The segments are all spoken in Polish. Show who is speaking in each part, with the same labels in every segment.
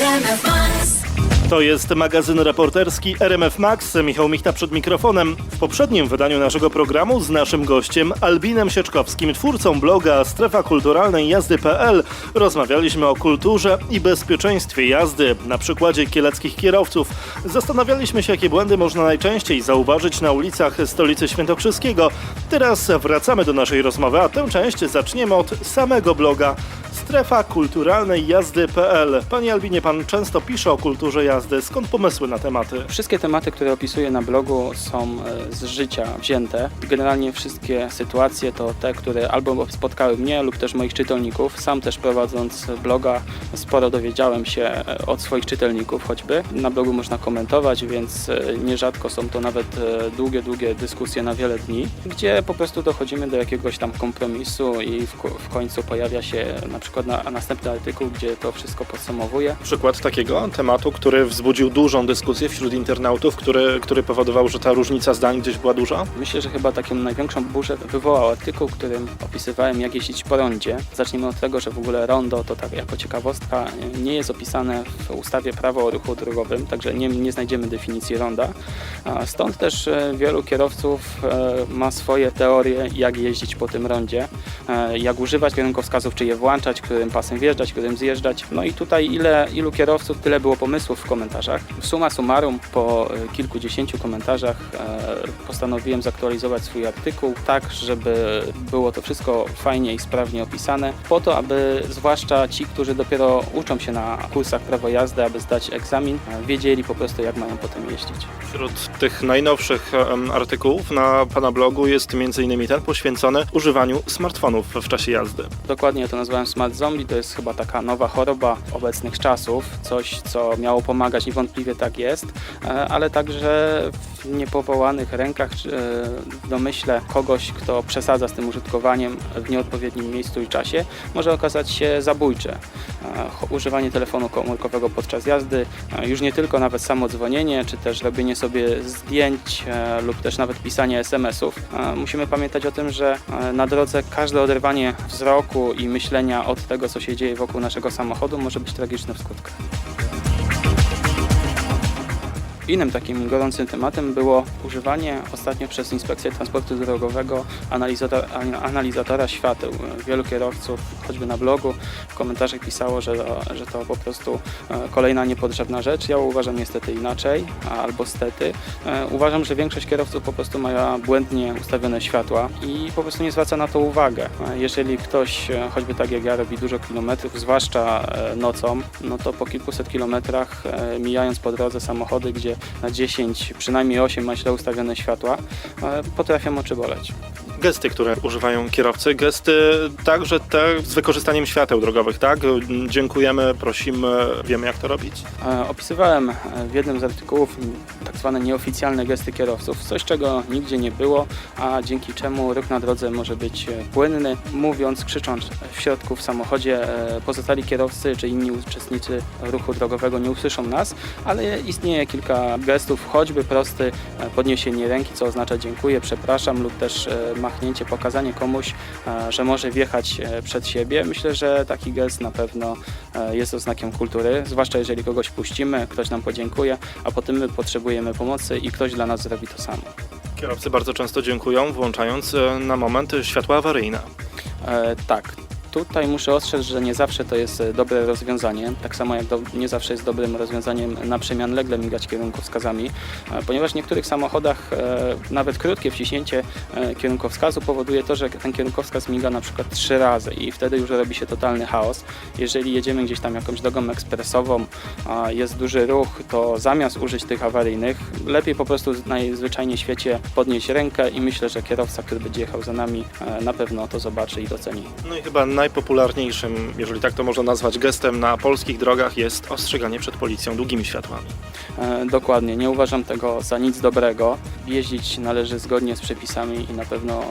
Speaker 1: RMF Max.
Speaker 2: To jest magazyn reporterski RMF Max. Michał Michta przed mikrofonem. W poprzednim wydaniu naszego programu z naszym gościem Albinem Sieczkowskim, twórcą bloga Strefa Kulturalnej Jazdy.pl, rozmawialiśmy o kulturze i bezpieczeństwie jazdy. Na przykładzie kieleckich kierowców zastanawialiśmy się, jakie błędy można najczęściej zauważyć na ulicach stolicy Świętokrzyskiego. Teraz wracamy do naszej rozmowy, a tę część zaczniemy od samego bloga Strefa Kulturalnej Jazdy.pl. Panie Albinie, pan często pisze o kulturze jazdy. Skąd pomysły na tematy?
Speaker 3: Wszystkie tematy, które opisuję na blogu są e, z życia wzięte. Generalnie wszystkie sytuacje to te, które albo spotkały mnie lub też moich czytelników. Sam też prowadząc bloga sporo dowiedziałem się e, od swoich czytelników choćby. Na blogu można komentować, więc e, nierzadko są to nawet długie, długie dyskusje na wiele dni, gdzie po prostu dochodzimy do jakiegoś tam kompromisu i w, w końcu pojawia się na przykład na, następny artykuł, gdzie to wszystko podsumowuje.
Speaker 2: Przykład takiego tematu, który wzbudził dużą dyskusję wśród internautów, który, który powodował, że ta różnica zdań gdzieś była duża?
Speaker 3: Myślę, że chyba taką największą burzę wywołał artykuł, którym opisywałem, jak jeździć po rondzie. Zacznijmy od tego, że w ogóle rondo to tak jako ciekawostka nie jest opisane w ustawie prawo o ruchu drogowym, także nie, nie znajdziemy definicji ronda. Stąd też e, wielu kierowców e, ma swoje teorie, jak jeździć po tym rondzie, e, jak używać kierunkowskazów, czy je włączać, którym pasem wjeżdżać, którym zjeżdżać. No i tutaj ile, ilu kierowców, tyle było pomysłów w komentarzach. Suma summarum, po e, kilkudziesięciu komentarzach e, postanowiłem zaktualizować swój artykuł tak, żeby było to wszystko fajnie i sprawnie opisane, po to, aby zwłaszcza ci, którzy dopiero uczą się na kursach prawo jazdy, aby zdać egzamin, e, wiedzieli po prostu, jak mają potem jeździć.
Speaker 2: Wśród tych najnowszych artykułów na pana blogu jest m.in. ten poświęcony używaniu smartfonów w czasie jazdy.
Speaker 3: Dokładnie to nazwałem Smart Zombie, to jest chyba taka nowa choroba obecnych czasów, coś co miało pomagać, niewątpliwie tak jest, e, ale także w niepowołanych rękach, e, domyśle kogoś, kto przesadza z tym użytkowaniem w nieodpowiednim miejscu i czasie, może okazać się zabójcze. E, Używanie telefonu komórkowego podczas jazdy, e, już nie tylko nawet samo dzwonienie, czy też robienie sobie zdjęć lub też nawet pisanie SMS-ów. Musimy pamiętać o tym, że na drodze każde oderwanie wzroku i myślenia od tego, co się dzieje wokół naszego samochodu, może być tragiczne w skutkach. Innym takim gorącym tematem było używanie ostatnio przez Inspekcję Transportu Drogowego analizatora, an- analizatora świateł. Wielu kierowców, choćby na blogu, w komentarzach pisało, że, że to po prostu e, kolejna niepotrzebna rzecz. Ja uważam niestety inaczej, albo stety. E, Uważam, że większość kierowców po prostu ma błędnie ustawione światła i po prostu nie zwraca na to uwagę. E, Jeżeli ktoś, choćby tak jak ja, robi dużo kilometrów, zwłaszcza nocą, no to po kilkuset kilometrach, mijając po drodze samochody, gdzie na 10, przynajmniej 8 ma źle ustawione światła, e, potrafią oczy boleć.
Speaker 2: Gesty, które używają kierowcy, gesty także te z wykorzystaniem świateł drogowych, tak? Dziękujemy, prosimy, wiemy jak to robić.
Speaker 3: E, Opisywałem e, w jednym z artykułów tak zwane nieoficjalne gesty kierowców, coś czego nigdzie nie było, a dzięki czemu ruch na drodze może być e, płynny. Mówiąc, krzycząc w środku w samochodzie, pozostali kierowcy czy inni uczestnicy ruchu drogowego nie usłyszą nas, ale istnieje kilka gestów, choćby prosty podniesienie ręki, co oznacza dziękuję, przepraszam, lub też e, machnięcie, pokazanie komuś, e, że może wjechać e, przed siebie. Myślę, że taki gest na pewno e, jest oznakiem kultury, zwłaszcza jeżeli kogoś puścimy, ktoś nam podziękuje, a potem my potrzebujemy pomocy i ktoś dla nas zrobi to samo.
Speaker 2: Kierowcy bardzo często dziękują, włączając na moment światła awaryjne.
Speaker 3: E, tak. Tutaj muszę ostrzec, że nie zawsze to jest e, dobre rozwiązanie, tak samo jak do, nie zawsze jest dobrym rozwiązaniem na przemian legle migać kierunkowskazami, e, ponieważ w niektórych samochodach e, nawet krótkie wciśnięcie kierunkowskazu powoduje to, że ten kierunkowskaz miga na przykład trzy razy i wtedy już robi się totalny chaos. Jeżeli jedziemy gdzieś tam jakąś drogą ekspresową, jest duży ruch, to zamiast użyć tych awaryjnych, lepiej po prostu najzwyczajniej w świecie podnieść rękę i myślę, że kierowca, który będzie jechał za nami, na pewno to zobaczy i doceni.
Speaker 2: No i chyba najpopularniejszym, jeżeli tak to można nazwać, gestem na polskich drogach jest ostrzeganie przed policją długimi światłami.
Speaker 3: E, Dokładnie, nie uważam tego za nic dobrego. Jeździć należy zgodnie z przepisami i na pewno e,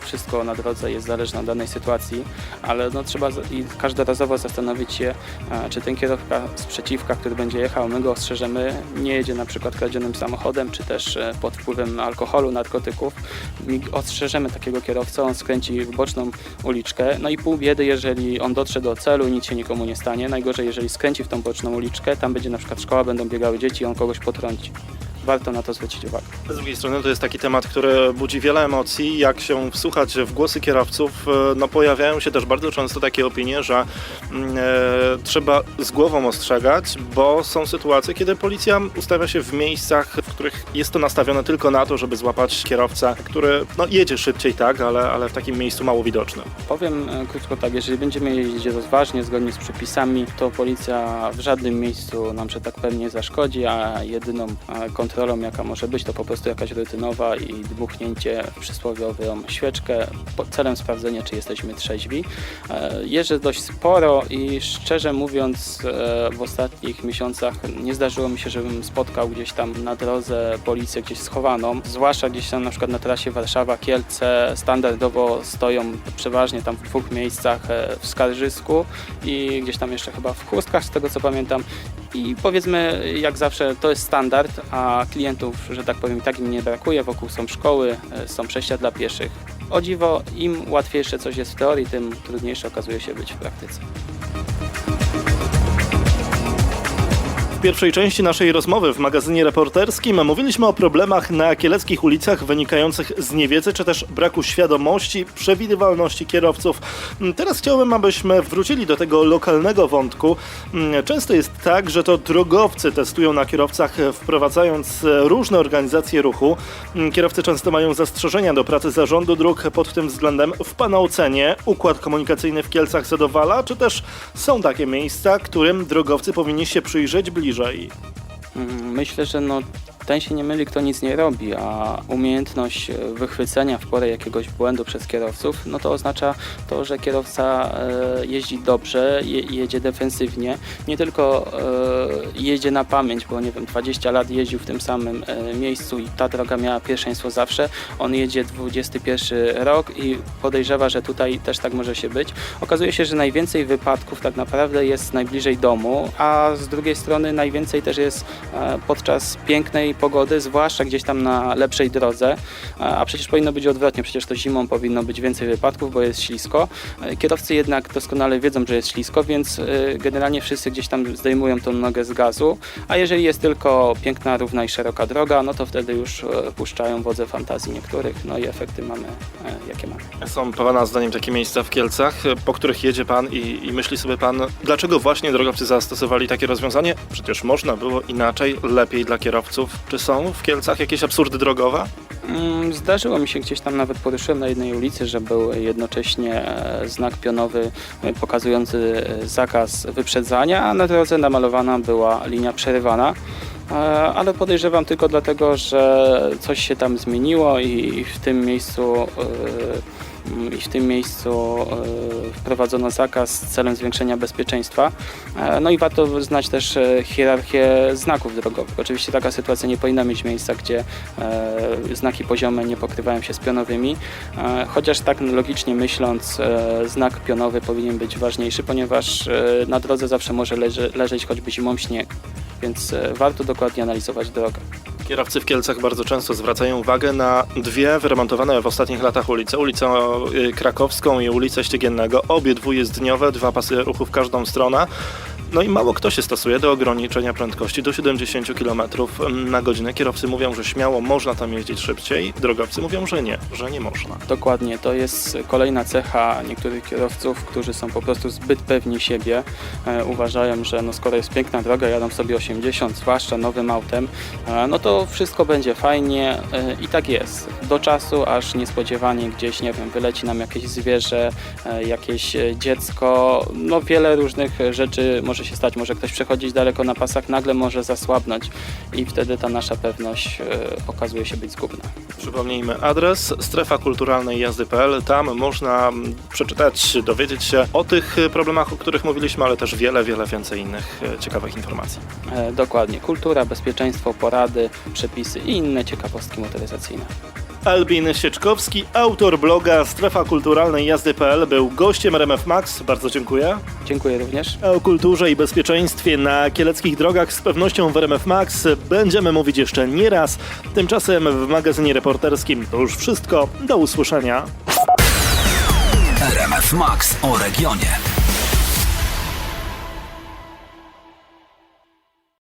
Speaker 3: wszystko na drodze jest zależne od danej sytuacji, ale no, trzeba każdorazowo zastanowić się, e, czy ten kierowca sprzeciwka, który będzie jechał, my go ostrzeżemy, nie jedzie na przykład kradzionym samochodem, czy też e, pod wpływem alkoholu, narkotyków. Mi- Ostrzeżemy takiego kierowcę, on skręci w boczną uliczkę, no i pół biedy, jeżeli on dotrze do celu i nic się nikomu nie stanie. Najgorzej, jeżeli skręci w tą boczną uliczkę, tam będzie na przykład szkoła, będą biegały dzieci i on kogoś potrąci. Warto na to zwrócić uwagę.
Speaker 2: Z drugiej strony to jest taki temat, który budzi wiele emocji. Jak się wsłuchać w głosy kierowców, e, no pojawiają się też bardzo często takie opinie, że mm, e, trzeba z głową ostrzegać, bo są sytuacje, kiedy policja ustawia się w miejscach, w których jest to nastawione tylko na to, żeby złapać kierowcę, który no, jedzie szybciej, tak, ale, ale w takim miejscu mało widocznym.
Speaker 3: Powiem e, krótko tak, jeżeli będziemy jeździć rozważnie, zgodnie z przepisami, to policja w żadnym miejscu nam, że tak powiem, nie zaszkodzi, a jedyną e, kontrolą, jaka może być, to po prostu jakaś rutynowa i dmuchnięcie przysłowiową świeczkę celem sprawdzenia, czy jesteśmy trzeźwi. E, Jeżdżę dość sporo i szczerze mówiąc e, w ostatnich miesiącach nie zdarzyło mi się, żebym spotkał gdzieś tam na drodze policję gdzieś schowaną, zwłaszcza gdzieś tam na przykład na trasie Warszawa-Kielce standardowo stoją przeważnie tam w dwóch miejscach e, w Skarżysku i gdzieś tam jeszcze chyba w Chustkach z tego co pamiętam i powiedzmy jak zawsze to jest standard, a klientów, że tak powiem, tak im nie brakuje, wokół są szkoły, e, są przejścia dla pieszych. O dziwo, im łatwiejsze coś jest w teorii, tym trudniejsze okazuje się być w praktyce.
Speaker 2: Pierwszej części naszej rozmowy w magazynie reporterskim mówiliśmy o problemach na kieleckich ulicach wynikających z niewiedzy czy też braku świadomości, przewidywalności kierowców. Teraz chciałbym, abyśmy wrócili do tego lokalnego wątku. Często jest tak, że to drogowcy testują na kierowcach, wprowadzając różne organizacje ruchu. Kierowcy często mają zastrzeżenia do pracy zarządu dróg pod tym względem. W Pana ocenie układ komunikacyjny w Kielcach zadowala, czy też są takie miejsca, którym drogowcy powinni się przyjrzeć bliżej?
Speaker 3: Mm, Myślę, że no, ten się nie myli, kto nic nie robi, a umiejętność e, wychwycenia w porę jakiegoś błędu przez kierowców, no to oznacza to, że kierowca e, jeździ dobrze, je, jedzie defensywnie, nie tylko e, jedzie na pamięć, bo nie wiem, 20 lat jeździł w tym samym miejscu i ta droga miała pierwszeństwo zawsze, on jedzie 21 rok i podejrzewa, że tutaj też tak może się być. Okazuje się, że najwięcej wypadków tak naprawdę jest najbliżej domu, a z drugiej strony najwięcej też jest podczas pięknej pogody, zwłaszcza gdzieś tam na lepszej drodze, a przecież powinno być odwrotnie, przecież to zimą powinno być więcej wypadków, bo jest ślisko. E, Kierowcy jednak doskonale wiedzą, że jest ślisko, więc e, generalnie wszyscy gdzieś tam zdejmują tą nogę z gazu, a jeżeli jest tylko piękna, równa i szeroka droga, no to wtedy już e, puszczają wodze fantazji niektórych, no i efekty mamy jakie mamy.
Speaker 2: Są Pana zdaniem takie miejsca w Kielcach, po których jedzie Pan i, i myśli sobie Pan, dlaczego właśnie drogowcy zastosowali takie rozwiązanie? Przecież można było inaczej, lepiej dla kierowców. Czy są w Kielcach jakieś absurdy drogowe?
Speaker 3: Mm, Zdarzyło mi się gdzieś tam, nawet poruszyłem na jednej ulicy, że był jednocześnie e, znak pionowy e, pokazujący e, zakaz wyprzedzania, a na drodze namalowana była linia przerywana. Ale podejrzewam tylko dlatego, że coś się tam zmieniło i w tym miejscu i w tym miejscu e, wprowadzono zakaz celem zwiększenia bezpieczeństwa. E, No i warto znać też e, hierarchię znaków drogowych. Oczywiście taka sytuacja nie powinna mieć miejsca, gdzie znaki poziome nie pokrywają się z pionowymi, chociaż tak logicznie myśląc znak pionowy powinien być ważniejszy, ponieważ na drodze zawsze może leże, leżeć choćby zimą śnieg, więc warto dokładnie analizować drogę.
Speaker 2: Kierowcy w Kielcach bardzo często zwracają uwagę na dwie wyremontowane w ostatnich latach ulice. Ulicę y, Krakowską i ulicę Ściegiennego. Obie dwujezdniowe, dwa pasy ruchu w każdą stronę. No i mało kto się stosuje do ograniczenia prędkości do 70 km na godzinę. Kierowcy mówią, że śmiało można tam jeździć szybciej, drogowcy mówią, że nie, że nie można.
Speaker 3: Dokładnie, to jest kolejna cecha niektórych kierowców, którzy są po prostu zbyt pewni siebie. E, uważają, że no skoro jest piękna droga, jadą sobie 80, zwłaszcza nowym autem, e, no to wszystko będzie fajnie e, i tak jest. Do czasu, aż niespodziewanie gdzieś, nie wiem, wyleci nam jakieś zwierzę, e, jakieś e, dziecko, no wiele różnych rzeczy może się stać. Może ktoś przechodzić daleko na pasach, nagle może zasłabnąć i wtedy ta nasza pewność e, okazuje się być zgubna.
Speaker 2: Przypomnijmy adres strefa kulturalnej jazdy.pl. Tam można mm, przeczytać, dowiedzieć się o tych y, problemach, o których mówiliśmy, ale też wiele, wiele więcej innych y, ciekawych informacji.
Speaker 3: E, Dokładnie. Kultura, bezpieczeństwo, porady, przepisy i inne ciekawostki motoryzacyjne.
Speaker 2: Albin Sieczkowski, autor bloga strefa kulturalnej jazdy.pl był gościem RMF Max. Bardzo dziękuję.
Speaker 3: Dziękuję również.
Speaker 2: O kulturze i bezpieczeństwie na kieleckich drogach z pewnością w RMF Max będziemy mówić jeszcze nie raz. Tymczasem w magazynie reporterskim to już wszystko. Do usłyszenia.
Speaker 1: RMF Max o regionie.